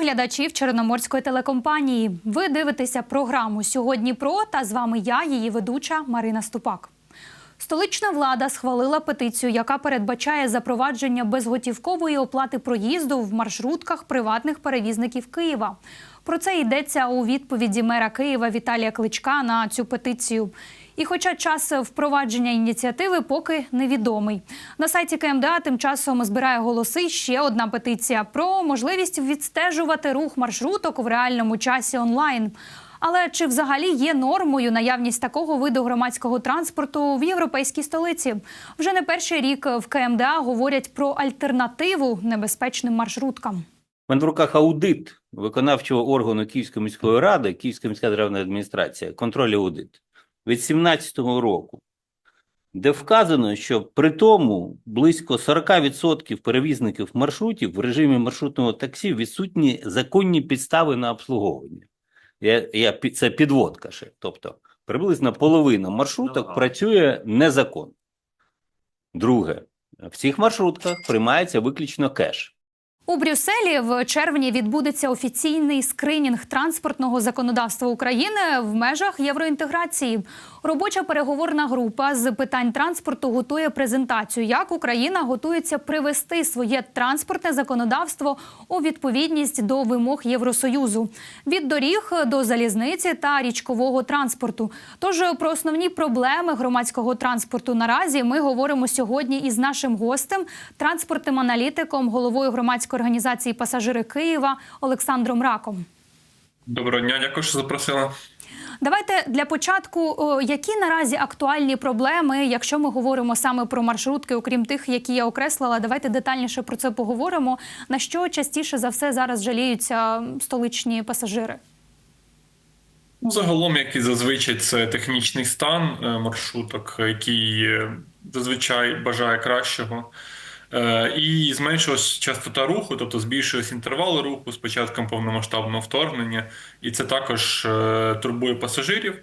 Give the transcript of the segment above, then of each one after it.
Глядачів Чорноморської телекомпанії. Ви дивитеся програму Сьогодні про та з вами я, її ведуча Марина Ступак. Столична влада схвалила петицію, яка передбачає запровадження безготівкової оплати проїзду в маршрутках приватних перевізників Києва. Про це йдеться у відповіді мера Києва Віталія Кличка на цю петицію. І хоча час впровадження ініціативи поки невідомий. На сайті КМДА тим часом збирає голоси ще одна петиція про можливість відстежувати рух маршруток в реальному часі онлайн. Але чи взагалі є нормою наявність такого виду громадського транспорту в європейській столиці? Вже не перший рік в КМДА говорять про альтернативу небезпечним маршруткам. Мене в руках аудит виконавчого органу Київської міської ради, Київська міська державна адміністрація, контроль аудит від 2017 року, де вказано, що при тому близько 40% перевізників маршрутів в режимі маршрутного таксі відсутні законні підстави на обслуговування. Я, я, це підводка ще. Тобто приблизно половина маршруток Ага. працює незаконно. Друге, в цих маршрутках приймається виключно кеш. У Брюсселі в червні відбудеться офіційний скринінг транспортного законодавства України в межах євроінтеграції. Робоча переговорна група з питань транспорту готує презентацію, як Україна готується привести своє транспортне законодавство у відповідність до вимог Євросоюзу від доріг до залізниці та річкового транспорту. Тож про основні проблеми громадського транспорту наразі ми говоримо сьогодні із нашим гостем, транспортним аналітиком, головою громадської організації Пасажири Києва Олександром Раком. Доброго дня, дякую, що запросила. Давайте для початку, які наразі актуальні проблеми, якщо ми говоримо саме про маршрутки, окрім тих, які я окреслила, давайте детальніше про це поговоримо. На що частіше за все зараз жаліються столичні пасажири? Ну, загалом, як і зазвичай, це технічний стан е, маршруток, який е, зазвичай бажає кращого. Е, І зменшилась частота руху, тобто збільшились інтервали руху з початком повномасштабного вторгнення, і це також е, турбує пасажирів.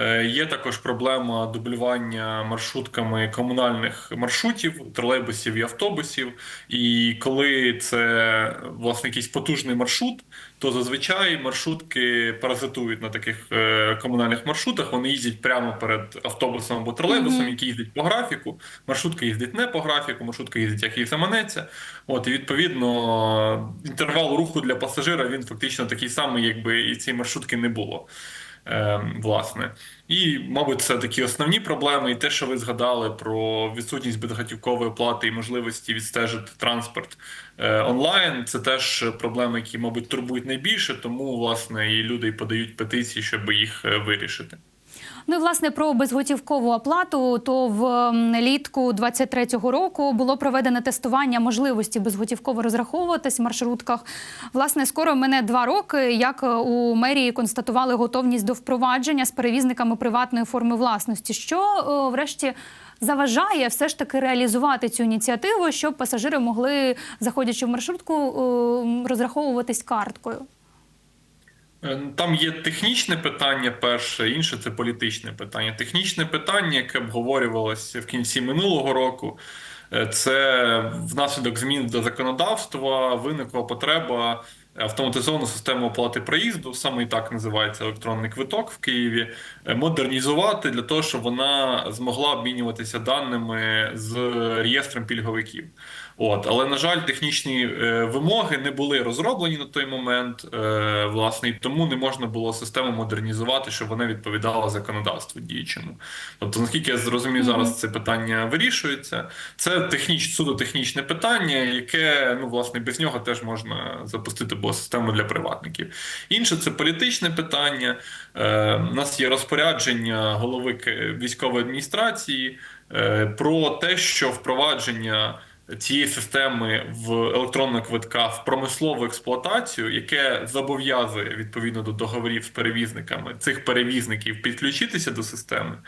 Е, Є також проблема дублювання маршрутками комунальних маршрутів, тролейбусів і автобусів. І коли це власне якийсь потужний маршрут, то зазвичай маршрутки паразитують на таких е, комунальних маршрутах. Вони їздять прямо перед автобусом або тролейбусом, Мгм. які їздять по графіку. Маршрутка їздить не по графіку, маршрутка їздить як їй заманеться. От і відповідно інтервал руху для пасажира він фактично такий самий, якби і цієї маршрутки не було. Е, власне, і, мабуть, це такі основні проблеми, і те, що ви згадали про відсутність безготівкової оплати і можливості відстежити транспорт е, онлайн. Це теж проблеми, які, мабуть, турбують найбільше, тому власне і люди подають петиції, щоб їх е, вирішити. Ну і власне про безготівкову оплату. То в літку 23-го року було проведене тестування можливості безготівково розраховуватись в маршрутках. Власне, скоро мене два роки, як е, у мерії констатували готовність до впровадження з перевізниками приватної форми власності. Що е, врешті заважає все ж таки реалізувати цю ініціативу, щоб пасажири могли, заходячи в маршрутку, е, розраховуватись карткою. Е, Там є технічне питання перше, інше це політичне питання. Технічне питання, яке обговорювалося в кінці минулого року, е, це внаслідок змін до законодавства виникла потреба автоматизовану систему оплати проїзду, саме і так називається електронний квиток в Києві, е, модернізувати для того, щоб вона змогла обмінюватися даними з реєстром пільговиків. От, але на жаль, технічні е, вимоги не були розроблені на той момент, е, власне, і тому не можна було систему модернізувати, щоб вона відповідала законодавству діючому. Тобто, наскільки я зрозумів, зараз це питання вирішується. Це техніч, суто технічне питання, яке ну власне без нього теж можна запустити було систему для приватників. Інше це політичне питання. Е, у нас є розпорядження голови військової адміністрації е, про те, що впровадження цієї системи в електронного квитка в промислову експлуатацію, яке зобов'язує відповідно до договорів з перевізниками цих перевізників підключитися до системи,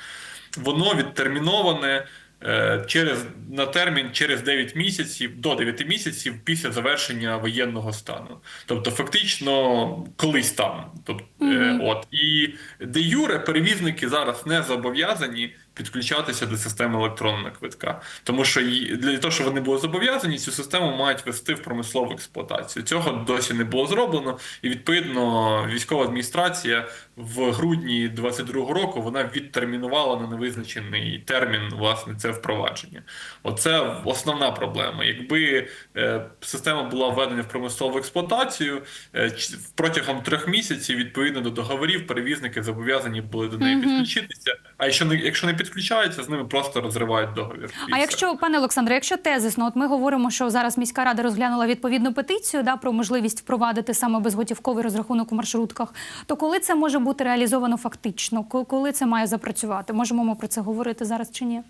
воно відтерміноване. е, Через на термін через 9 місяців до 9 місяців після завершення воєнного стану, тобто фактично колись там. Тобто, е, Мгм. от і де юре перевізники зараз не зобов'язані підключатися до системи електронного квитка. Тому що для того, щоб вони були зобов'язані, цю систему мають вести в промислову експлуатацію. Цього досі не було зроблено, і відповідно військова адміністрація в грудні 22-го року вона відтермінувала на невизначений термін власне це впровадження. Оце основна проблема. Якби е, система була введена в промислову експлуатацію е, протягом трьох місяців, відповідно до договорів, перевізники зобов'язані були до неї підключитися. А якщо не якщо не підключаються, з ними просто розривають договір. А все. якщо, пане Олександре, якщо тезисно, от ми говоримо, що зараз міська рада розглянула відповідну петицію да, про можливість впровадити саме безготівковий розрахунок у маршрутках, то коли це може бути реалізовано фактично? Ко- Коли це має запрацювати? Можемо ми про це говорити зараз чи ні?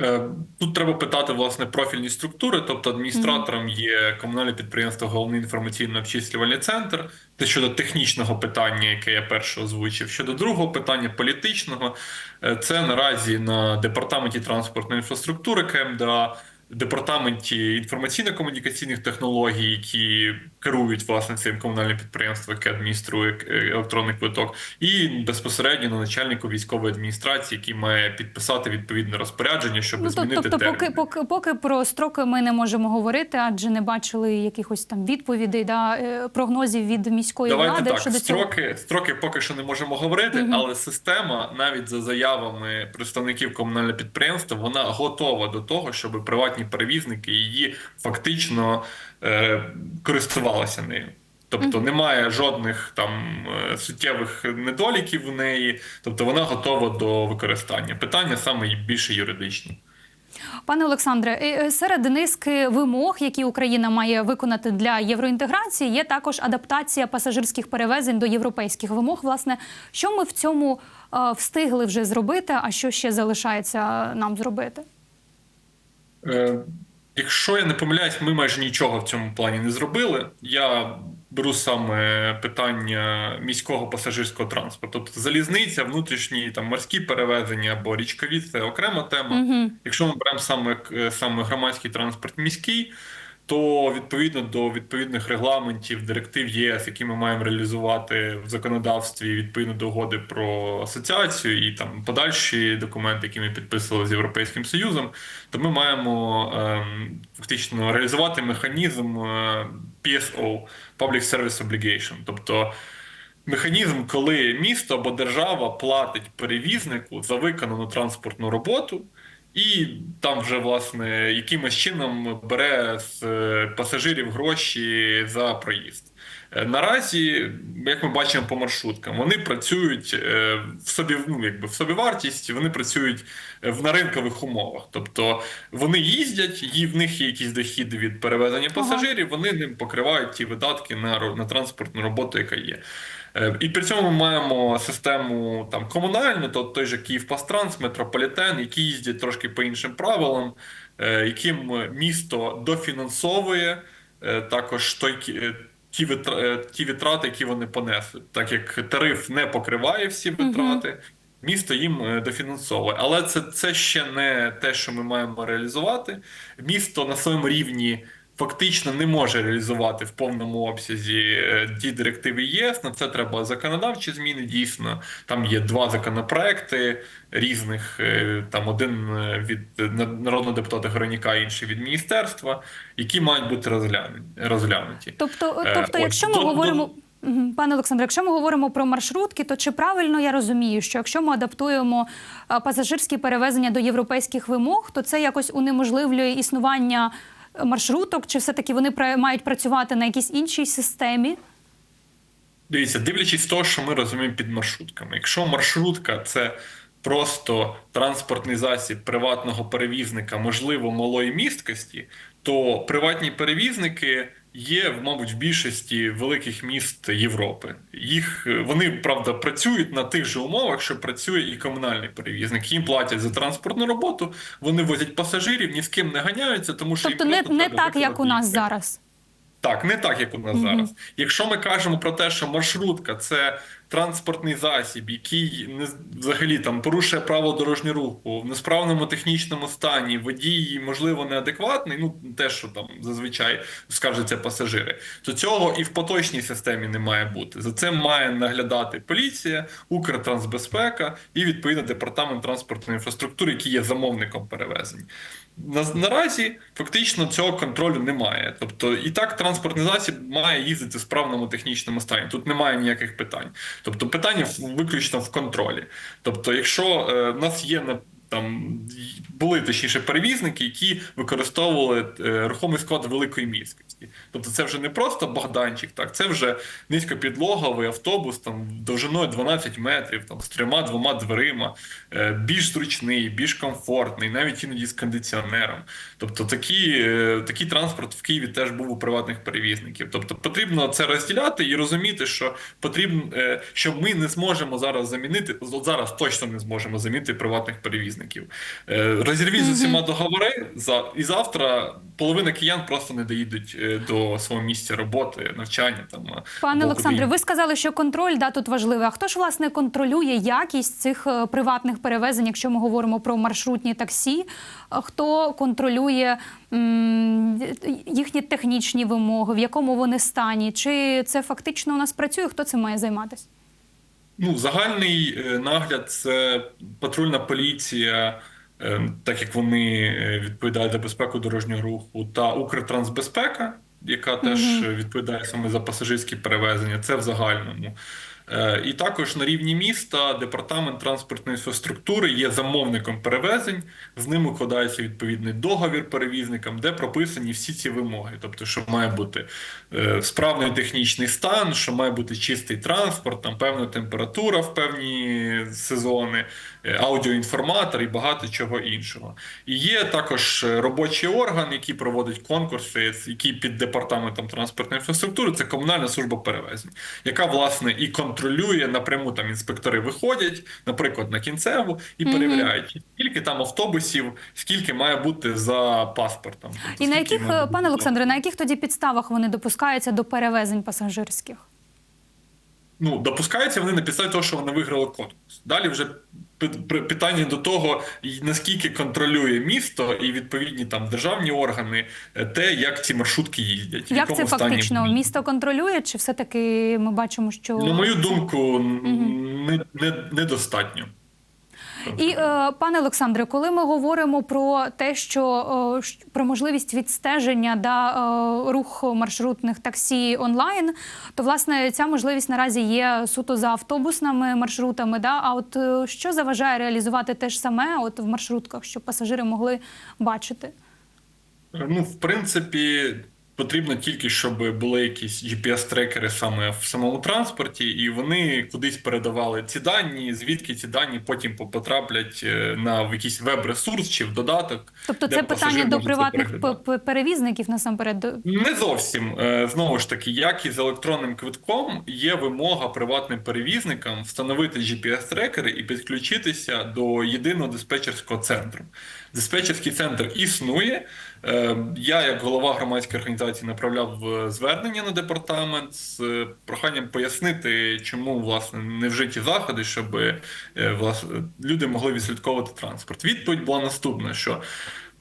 Е, Тут треба питати власне профільні структури, тобто адміністратором є комунальне підприємство Головний інформаційно-обчислювальний центр. Це щодо технічного питання, яке я перше озвучив. Щодо другого питання політичного, е, це наразі на департаменті транспортної інфраструктури КМДА. Департаменті інформаційно-комунікаційних технологій, які керують власне цим комунальним підприємством, яке адмініструє е, електронний квиток, і безпосередньо на начальнику військової адміністрації, який має підписати відповідне розпорядження, щоб Ну, змінити тобто, поки, поки, поки про строки ми не можемо говорити, адже не бачили якихось там відповідей, да, е, прогнозів від міської Давайте влади так. щодо цього. Строки, строки поки що не можемо говорити, Мгм. але система, навіть за заявами представників комунального підприємства, вона готова до того, щоб приватні перевізники її фактично е, користувалися нею. Тобто немає жодних там е, суттєвих недоліків в неї, тобто вона готова до використання. Питання саме більше юридичні. Пане Олександре, е, е, серед низки вимог, які Україна має виконати для євроінтеграції, є також адаптація пасажирських перевезень до європейських вимог. Власне, що ми в цьому встигли вже зробити, а що ще залишається нам зробити? Е, Якщо я не помиляюсь, ми майже нічого в цьому плані не зробили. Я беру саме питання міського пасажирського транспорту. Тобто залізниця, внутрішні там морські перевезення або річкові це окрема тема. Угу. Якщо ми беремо саме, е, саме громадський транспорт міський, то відповідно до відповідних регламентів, директив ЄС, які ми маємо реалізувати в законодавстві відповідно до угоди про асоціацію і там подальші документи, які ми підписували з Європейським Союзом, то ми маємо ем, фактично реалізувати механізм е, PSO Public Service Obligation, тобто. Механізм, коли місто або держава платить перевізнику за виконану транспортну роботу, і там вже власне якимось чином бере з е, пасажирів гроші за проїзд. Е, Наразі, як ми бачимо по маршруткам, вони працюють е, в собі, ну якби в собівартість, вони працюють в на ринкових умовах. Тобто вони їздять, і в них є якісь дохіди від перевезення пасажирів, вони ним покривають ті видатки на, на транспортну роботу, яка є. Е, І при цьому ми маємо систему там комунальну, то той же Київпастранс, метрополітен, які їздять трошки по іншим правилам, е, яким місто дофінансовує е, також той ті ті витрати, які вони понесли, так як тариф не покриває всі витрати. Місто їм дофінансовує, але це, це ще не те, що ми маємо реалізувати. Місто на своєму рівні фактично не може реалізувати в повному обсязі е, ті директиви ЄС. На це треба законодавчі зміни. Дійсно, там є два законопроекти різних. е, Там один е, від народного депутата Гороніка, інший від міністерства, які мають бути розглянуті. Тобто, тобто, якщо ми до- говоримо. Пане Олександре, якщо ми говоримо про маршрутки, то чи правильно я розумію, що якщо ми адаптуємо пасажирські перевезення до європейських вимог, то це якось унеможливлює існування маршруток, чи все-таки вони мають працювати на якійсь іншій системі? Дивіться, дивлячись з того, що ми розуміємо під маршрутками. Якщо маршрутка це просто транспортний засіб приватного перевізника, можливо, малої місткості, то приватні перевізники є, мабуть, в більшості великих міст Європи. Їх е, вони правда працюють на тих же умовах, що працює і комунальний перевізник. Їм платять за транспортну роботу, вони возять пасажирів, ні з ким не ганяються, тому що Тобто не, не так, як у нас зараз. Так, не так, як у нас Мгм. зараз. Якщо ми кажемо про те, що маршрутка це транспортний засіб, який не взагалі там порушує право дорожнього руху в несправному технічному стані, водій, можливо, неадекватний, ну те, що там зазвичай скаржаться пасажири, то цього і в поточній системі не має бути. За цим має наглядати поліція, Укртрансбезпека і відповідно департамент транспортної інфраструктури, який є замовником перевезень. На, наразі фактично цього контролю немає. Тобто, і так транспортний засіб має їздити в справному технічному стані. Тут немає ніяких питань. Тобто, питання виключно в контролі. Тобто, якщо е, в нас є там були точніше перевізники, які використовували е, рухомий склад великої міськості. Тобто, це вже не просто Богданчик, так це вже низькопідлоговий автобус, там довжиною 12 метрів, там з трьома двома дверима, е, більш зручний, більш комфортний, навіть іноді з кондиціонером. Тобто, такі, е, такий транспорт в Києві теж був у приватних перевізників. Тобто, потрібно це розділяти і розуміти, що потрібно, що ми не зможемо зараз замінити, зараз точно не зможемо замінити приватних перевізників. Е, Розірвіть з усіма договори за і завтра половина киян просто не доїдуть е, до свого місця роботи, навчання там. Пане Олександре, ви сказали, що контроль да тут важливий. А хто ж власне контролює якість цих е, приватних перевезень, якщо ми говоримо про маршрутні таксі? Хто контролює м, їхні технічні вимоги, в якому вони стані? Чи це фактично у нас працює? Хто цим має займатися? Ну, загальний е, нагляд це патрульна поліція, е, так як вони е, відповідають за безпеку дорожнього руху, та Укртрансбезпека, яка теж відповідає саме за пасажирські перевезення. Це в загальному. Е, І також на рівні міста департамент транспортної інфраструктури є замовником перевезень. З ним укладається відповідний договір перевізникам, де прописані всі ці вимоги. Тобто, що має бути е, справний технічний стан, що має бути чистий транспорт, там певна температура в певні сезони, е, аудіоінформатор і багато чого іншого. І є також робочий орган, який проводить конкурси, який під департаментом транспортної інфраструктури, це комунальна служба перевезень, яка власне і контролює напряму. Там інспектори виходять, наприклад, на кінцеву і Мгм. перевіряють, скільки там автобусів, скільки має бути за паспортом. Тобто, І на яких, е, пане Олександре, на яких тоді підставах вони допускаються до перевезень пасажирських? Ну, допускаються вони на підставі того, що вони виграли конкурс. Далі вже пи- питання до того, наскільки контролює місто і відповідні там державні органи е, те, як ці маршрутки їздять. Як це фактично? стані... Місто контролює, чи все-таки ми бачимо, що На мою думку, не, не, недостатньо. І е, пане Олександре, коли ми говоримо про те, що е, про можливість відстеження да, е, рух маршрутних таксі онлайн, то власне ця можливість наразі є суто за автобусними маршрутами. Да? А от що заважає реалізувати те ж саме от в маршрутках, щоб пасажири могли бачити? Ну, в принципі, потрібно тільки, щоб були якісь GPS-трекери саме в самому транспорті, і вони кудись передавали ці дані, звідки ці дані потім потраплять е, на в якийсь веб-ресурс чи в додаток. Тобто де це питання до приватних перевізників насамперед. Не зовсім Е, знову ж таки, як і з електронним квитком, є вимога приватним перевізникам встановити GPS-трекери і підключитися до єдиного диспетчерського центру. Диспетчерський центр існує. Е, Я, як голова громадської організації, направляв е, звернення на департамент з е, проханням пояснити, чому власне не вжиті заходи, щоб власне люди могли відслідковувати транспорт. Відповідь була наступна: що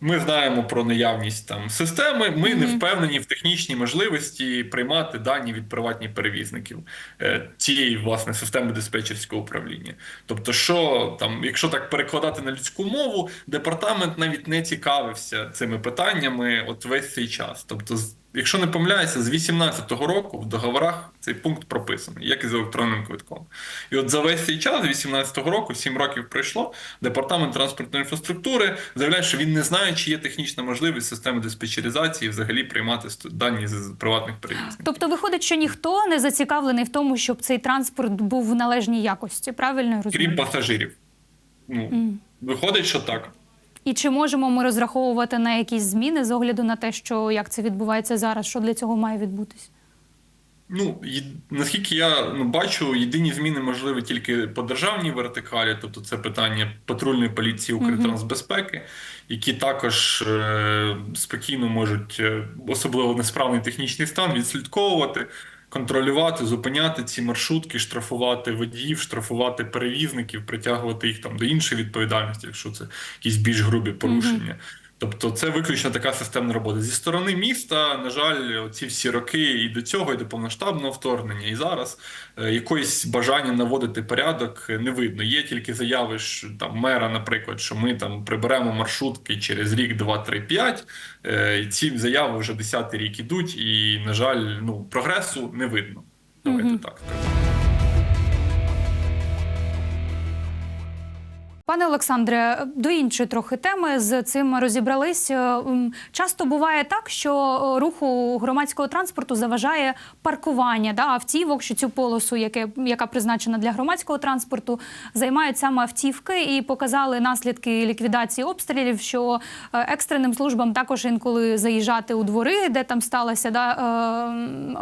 ми знаємо про наявність там системи. Ми не впевнені в технічній можливості приймати дані від приватних перевізників е, цієї власне системи диспетчерського управління. Тобто, що там, якщо так перекладати на людську мову, департамент навіть не цікавився цими питаннями от весь цей час. Тобто, якщо не помиляюся, з 18-го року в договорах цей пункт прописаний, як і з електронним квитком. І от за весь цей час, з 18-го року, 7 років пройшло, департамент транспортної інфраструктури заявляє, що він не знає, чи є технічна можливість системи диспетчеризації взагалі приймати дані з приватних перевізників. Тобто виходить, що ніхто не зацікавлений в тому, щоб цей транспорт був в належній якості. Правильно я розумію? Крім пасажирів. Ну, виходить, що так. І чи можемо ми розраховувати на якісь зміни з огляду на те, що як це відбувається зараз? Що для цього має відбутись? Ну, наскільки я ну, бачу, єдині зміни можливі тільки по державній вертикалі, тобто це питання патрульної поліції Укртрансбезпеки, які також е, спокійно можуть, е, особливо несправний технічний стан, відслідковувати, контролювати, зупиняти ці маршрутки, штрафувати водіїв, штрафувати перевізників, притягувати їх там до іншої відповідальності, якщо це якісь більш грубі порушення. Тобто це виключно така системна робота. Зі сторони міста, на жаль, ці всі роки і до цього, і до повноштабного вторгнення, і зараз е, якоїсь бажання наводити порядок не видно. Є тільки заяви ж там мера, наприклад, що ми там приберемо маршрутки через рік, два, три, п'ять. Е, ці заяви вже десятий рік ідуть, і, на жаль, ну прогресу не видно. Давайте так Пане Олександре, до іншої трохи теми з цим розібрались. Е, Часто буває так, що е, руху громадського транспорту заважає паркування да, автівок, що цю полосу, яке, яка призначена для громадського транспорту, займають саме автівки і показали наслідки ліквідації обстрілів, що е, екстреним службам також інколи заїжджати у двори, де там сталося да,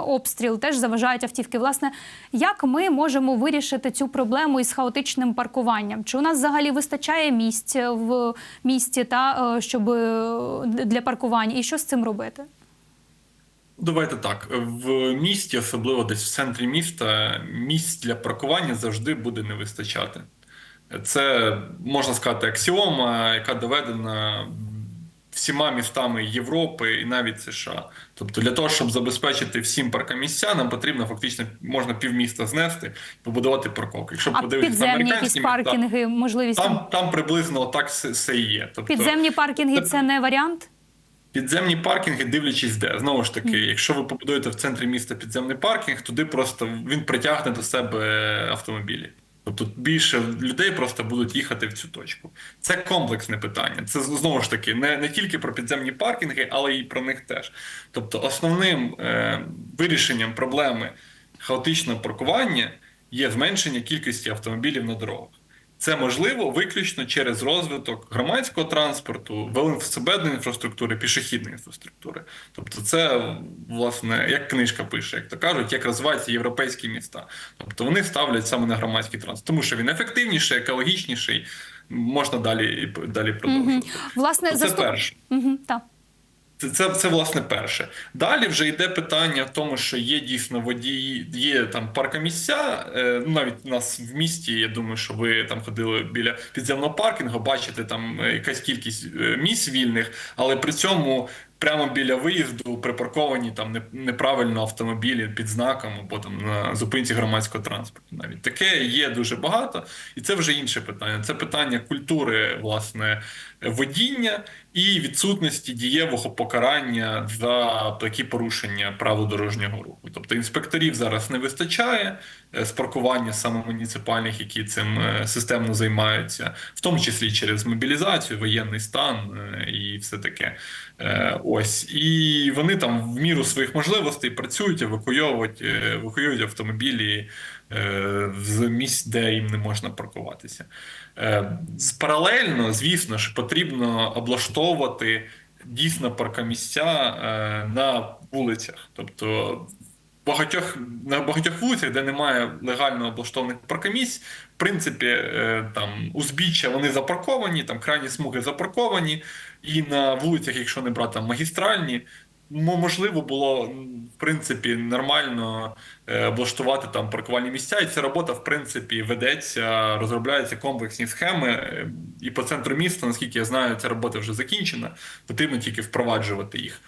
обстріл, теж заважають автівки. Власне, як ми можемо вирішити цю проблему із хаотичним паркуванням? Чи у нас взагалі вистачає місць в місті та е, щоб е, для паркування? І що з цим робити? Давайте так. В місті, особливо десь в центрі міста, місць для паркування завжди буде не вистачати. Це можна сказати аксіома, яка доведена всіма містами Європи і навіть США. Тобто, для того, щоб забезпечити всім паркомісця, нам потрібно фактично можна півміста знести і побудувати парковки. Якщо А подивитися американські міста, паркінги, можливість там... там, приблизно так все, все є. Тобто, підземні паркінги це не варіант? Підземні паркінги, дивлячись де. Знову ж таки, якщо ви побудуєте в центрі міста підземний паркінг, туди просто він притягне до себе автомобілі. Тобто більше людей просто будуть їхати в цю точку. Це комплексне питання. Це знову ж таки не, не тільки про підземні паркінги, але й про них теж. Тобто, основним е, вирішенням проблеми хаотичного паркування є зменшення кількості автомобілів на дорогах. Це можливо виключно через розвиток громадського транспорту, велосипедної інфраструктури, пішохідної інфраструктури. Тобто, це власне як книжка пише, як то кажуть, як розвиваються європейські міста. Тобто вони ставлять саме на громадський транспорт, тому що він ефективніший, екологічніший. Можна далі далі продовжувати. Власне, Це заступ... перше. Угу, так. Це, це, це власне перше. Далі вже йде питання в тому, що є дійсно водії, є там паркомісця. Е, ну, навіть у нас в місті, я думаю, що ви там ходили біля підземного паркінгу, бачите там якась кількість е, місць вільних, але при цьому прямо біля виїзду припарковані там неправильно автомобілі під знаком або там на зупинці громадського транспорту. Навіть таке є дуже багато, і це вже інше питання. Це питання культури власне водіння і відсутності дієвого покарання за такі порушення правил дорожнього руху. Тобто інспекторів зараз не вистачає е, з паркування саме муніципальних, які цим е, системно займаються, в тому числі через мобілізацію, воєнний стан е, і все таке. Е, Ось і вони там в міру своїх можливостей працюють, евакуйовують, е, евакуюють автомобілі е, з місць, де їм не можна паркуватися. Паралельно, звісно ж, потрібно облаштовувати дійсно паркомісця на вулицях. Тобто багатьох на багатьох вулицях, де немає легально облаштованих паркомісць, в принципі, там узбіччя вони запарковані, там крайні смуги запарковані, і на вулицях, якщо не брати магістральні. Можливо, було в принципі нормально е, облаштувати там паркувальні місця, і ця робота в принципі ведеться, розробляються комплексні схеми. е, І по центру міста, наскільки я знаю, ця робота вже закінчена. Потрібно тільки впроваджувати їх.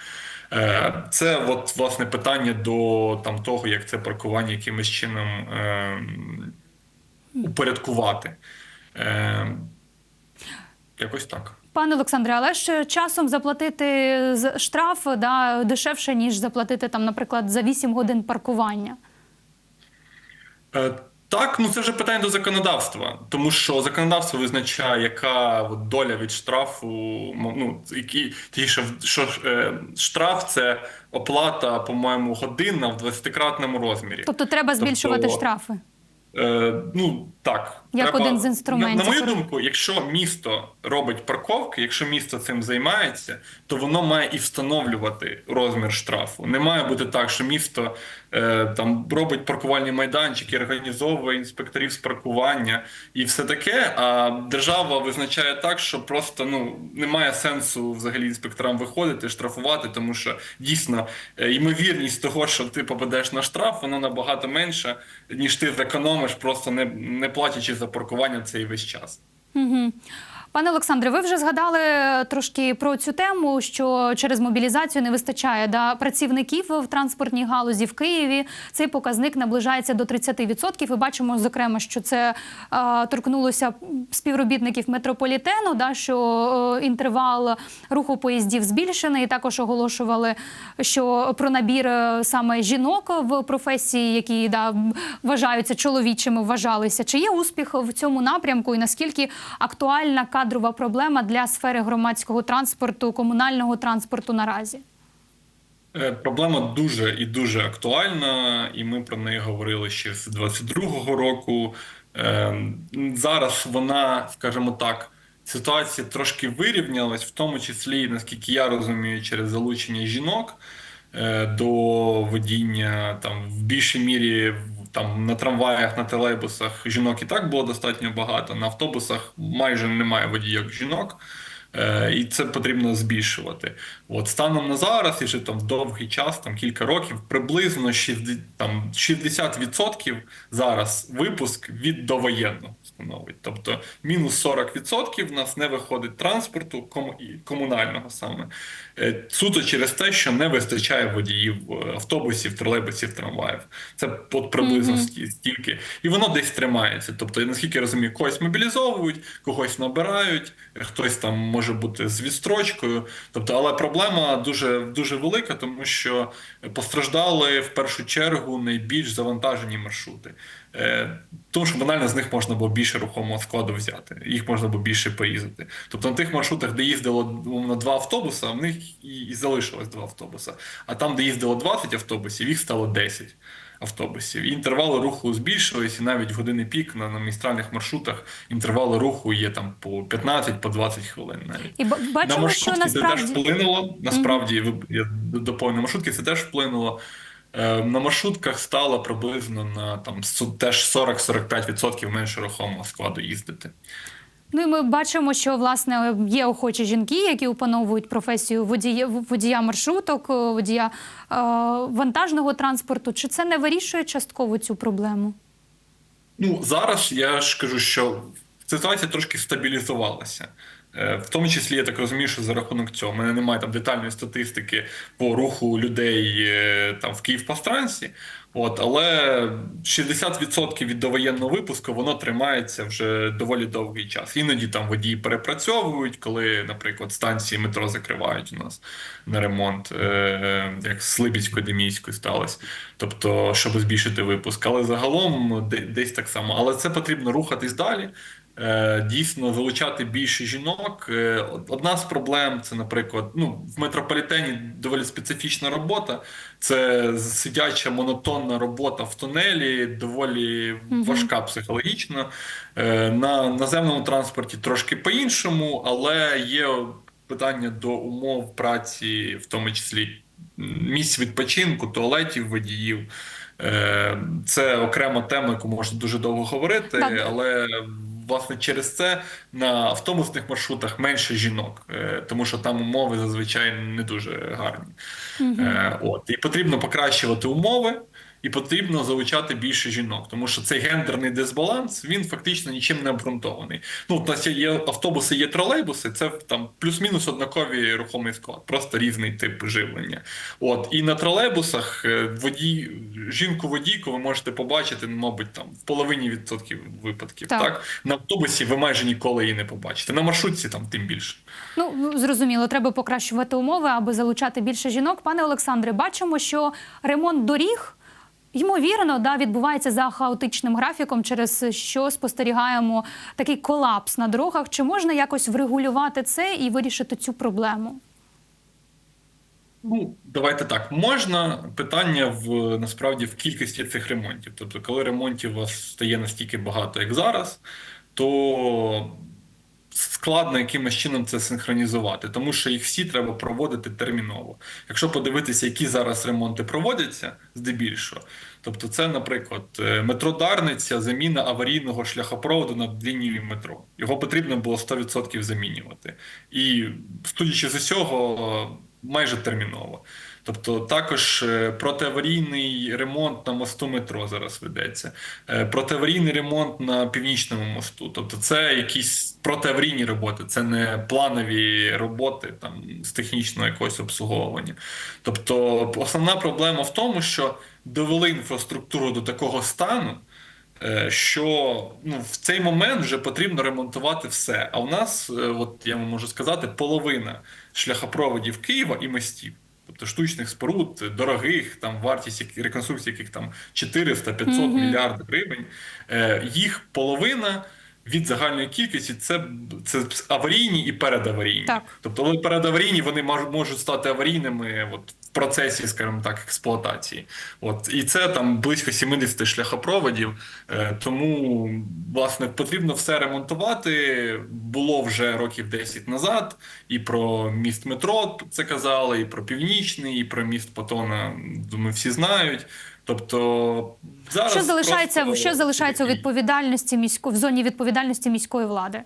Е, Це от власне питання до там того, як це паркування якимось чином е, упорядкувати. Е, Якось так. Пане Олександре, але ж часом заплатити штраф да, дешевше, ніж заплатити там, наприклад, за 8 годин паркування. Е, Так, ну це вже питання до законодавства, тому що законодавство визначає, яка доля від штрафу, ну які що, що е, штраф це оплата, по-моєму, годинна в 20-кратному розмірі. Тобто треба збільшувати Тобто- штрафи. Е, ну так, Як один з інструментів. На, на мою думку, якщо місто робить парковки, якщо місто цим займається, то воно має і встановлювати розмір штрафу. Не має бути так, що місто е, там робить паркувальні майданчики, організовує інспекторів з паркування і все таке. А держава визначає так, що просто ну немає сенсу взагалі інспекторам виходити, штрафувати, тому що дійсно е, ймовірність того, що ти попадеш на штраф, вона набагато менша, ніж ти зекономиш, просто не, не платячи за паркування цей весь час. Угу. Пане Олександре, ви вже згадали трошки про цю тему, що через мобілізацію не вистачає да, працівників в транспортній галузі в Києві. Цей показник наближається до 30%. І бачимо, зокрема, що це е, торкнулося співробітників метрополітену, да, що е, інтервал руху поїздів збільшений. І також оголошували, що про набір е, саме жінок в професії, які да, вважаються чоловічими, вважалися. Чи є успіх в цьому напрямку, і наскільки актуальна кадрова проблема для сфери громадського транспорту, комунального транспорту наразі? Е, Проблема дуже і дуже актуальна, і ми про неї говорили ще з 22-го року. Е, Зараз вона, скажімо так, ситуація трошки вирівнялась, в тому числі, наскільки я розумію, через залучення жінок е, до водіння там в більшій мірі там на трамваях, на тролейбусах жінок і так було достатньо багато. На автобусах майже немає водійок жінок. Е, І це потрібно збільшувати. От станом на зараз, і вже там довгий час, там кілька років, приблизно 60, там 60% зараз випуск від довоєнного становить. Тобто мінус 40% в нас не виходить транспорту кому- і комунального саме Е, суто через те, що не вистачає водіїв е, автобусів, тролейбусів, трамваїв. Це от приблизно Мгм. сті- стільки, і воно десь тримається. Тобто, наскільки я розумію, когось мобілізовують, когось набирають, хтось там може бути з відстрочкою. Тобто, але проблема дуже дуже велика, тому що постраждали в першу чергу найбільш завантажені маршрути. Е, Тому що банально з них можна було більше рухомого складу взяти, їх можна було більше поїздити. Тобто на тих маршрутах, де їздило на два автобуса, в них і, і залишилось два автобуса. А там, де їздило 20 автобусів, їх стало 10 автобусів. І інтервали руху збільшились, і навіть в години пік на, на магістральних маршрутах інтервали руху є там по 15 по 20 хвилин навіть. І б- На бачимо, що маршрутки це теж вплинуло. Насправді, ви- я доповню маршрутки, це теж вплинуло. Е, На маршрутках стало приблизно на там теж 40-45% менше рухомого складу їздити. Ну і ми бачимо, що власне є охочі жінки, які опановують професію водія, водія маршруток, водія е, вантажного транспорту. Чи це не вирішує частково цю проблему? Ну зараз я ж кажу, що ситуація трошки стабілізувалася. Е, В тому числі я так розумію, що за рахунок цього мене немає там детальної статистики по руху людей е, там в Київпастрансі. От, але 60% від довоєнного випуску воно тримається вже доволі довгий час. Іноді там водії перепрацьовують, коли, наприклад, станції метро закривають у нас на ремонт, е, як з Либідською Демійською сталося. Тобто, щоб збільшити випуск. Але загалом де- десь так само. Але це потрібно рухатись далі. Е, Дійсно, залучати більше жінок. Е, Одна з проблем це, наприклад, ну в метрополітені доволі специфічна робота. Це сидяча монотонна робота в тунелі, доволі важка психологічно. Е, На наземному транспорті трошки по-іншому, але є питання до умов праці, в тому числі місць відпочинку, туалетів водіїв. Це окрема тема, яку можна дуже довго говорити, але власне через це на автобусних маршрутах менше жінок, е, тому що там умови зазвичай не дуже гарні. Угу. От і потрібно покращувати умови. І потрібно залучати більше жінок, тому що цей гендерний дисбаланс він фактично нічим не обґрунтований. Ну, у нас є- автобуси, є тролейбуси, це там плюс-мінус однаковий рухомий склад, просто різний тип живлення. От і на тролейбусах е, водій, жінку-водійку ви можете побачити, ну, мабуть, там в половині відсотків випадків. Так. Так. на автобусі ви майже ніколи її не побачите. На маршрутці там тим більше. Ну зрозуміло, треба покращувати умови, аби залучати більше жінок. Пане Олександре, бачимо, що ремонт доріг. Ймовірно, да, відбувається за хаотичним графіком, через що спостерігаємо такий колапс на дорогах. Чи можна якось врегулювати це і вирішити цю проблему? Ну, давайте так. Можна питання в насправді в кількості цих ремонтів. Тобто, коли ремонтів у вас стає настільки багато, як зараз, то складно якимось чином це синхронізувати, тому що їх всі треба проводити терміново. Якщо подивитися, які зараз ремонти проводяться, здебільшого, тобто це, наприклад, е, метро Дарниця, заміна аварійного шляхопроводу над лінією метро. Його потрібно було 100% замінювати. І судячи з усього, майже терміново. Тобто також е, протиаварійний ремонт на мосту метро зараз ведеться, Е, протиаварійний ремонт на північному мосту. Тобто, це якісь протиаварійні роботи, це не планові роботи там з технічного якогось обслуговування. Тобто, основна проблема в тому, що довели інфраструктуру до такого стану. Е, Що ну в цей момент вже потрібно ремонтувати все. А у нас, е, от я вам можу сказати, половина шляхопроводів Києва і мостів, тобто штучних споруд, дорогих, там вартість реконструкції, яких там 400-500 Мгм. мільярдів гривень. е, Їх половина від загальної кількості це, це аварійні і передаварійні. Так. Тобто, але передаварійні вони мож- можуть стати аварійними от, процесі, скажімо так, експлуатації. От і це там близько 70 шляхопроводів. Е, тому власне потрібно все ремонтувати. Було вже років 10 назад. І про міст метро це казали, і про північний, і про міст Патона. Думаю, всі знають. Тобто зараз Що залишається, просто що залишається у відповідальності місько, в зоні відповідальності міської влади?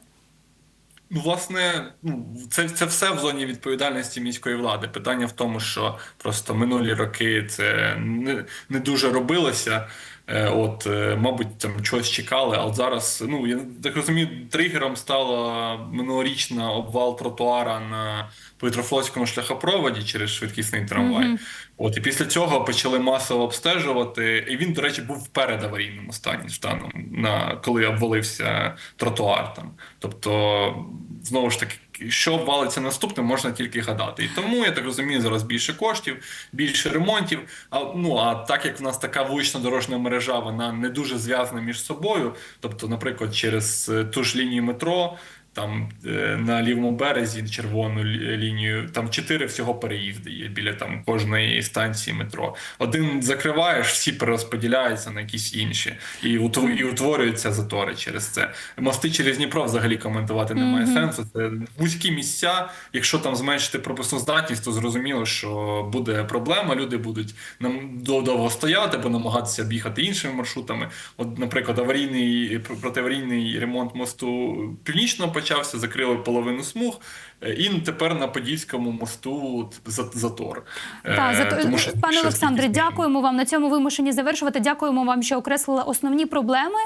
Ну, власне, ну це, це все в зоні відповідальності міської влади. Питання в тому, що просто минулі роки це не, не дуже робилося. Е, От, е, мабуть, там чогось чекали, а от зараз, ну я так розумію, тригером стала минулорічна обвал тротуара на Петрофлотському шляхопроводі через швидкісний трамвай. Мгм. От і після цього почали масово обстежувати. І він, до речі, був в передаварійному стані станом, на коли обвалився тротуар там. Тобто, знову ж таки, що валиться наступним, можна тільки гадати. І тому я так розумію, зараз більше коштів, більше ремонтів. А ну а так як в нас така вулична дорожня мережа, вона не дуже зв'язана між собою. Тобто, наприклад, через е, ту ж лінію метро. Там е, на лівому березі червону лінію, там чотири всього переїзди є біля там кожної станції метро. Один закриваєш, всі перерозподіляються на якісь інші, і, і утворюються затори через це. Мости через Дніпро взагалі коментувати немає Мгм. сенсу. Це вузькі місця. Якщо там зменшити пропускну здатність, то зрозуміло, що буде проблема. Люди будуть нам довго стояти, або намагатися бігати іншими маршрутами. От, наприклад, аварійний протиаварійний ремонт мосту північного почався, закрили половину смуг, і тепер на Подільському мосту затор. Е, Так, зато тому що пане Олександре, дякуємо вам. На цьому вимушені завершувати. Дякуємо вам, що окреслили основні проблеми,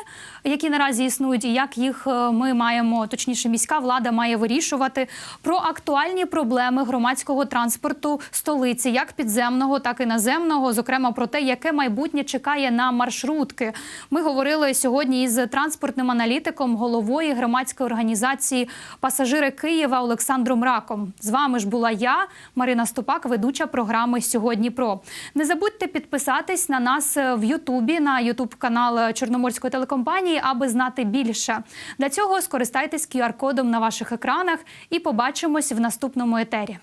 які наразі існують, і як їх е, ми маємо, точніше, міська влада має вирішувати про актуальні проблеми громадського транспорту столиці, як підземного, так і наземного. Зокрема, про те, яке майбутнє чекає на маршрутки. Ми говорили сьогодні із транспортним аналітиком головою громадської організації Пасажири Києва Олександром Раком. З вами ж була я, Марина Ступак, ведуча програми Сьогодні про не забудьте підписатись на нас в Ютубі на Ютуб канал Чорноморської телекомпанії, аби знати більше. Для цього скористайтесь QR-кодом на ваших екранах і побачимось в наступному етері.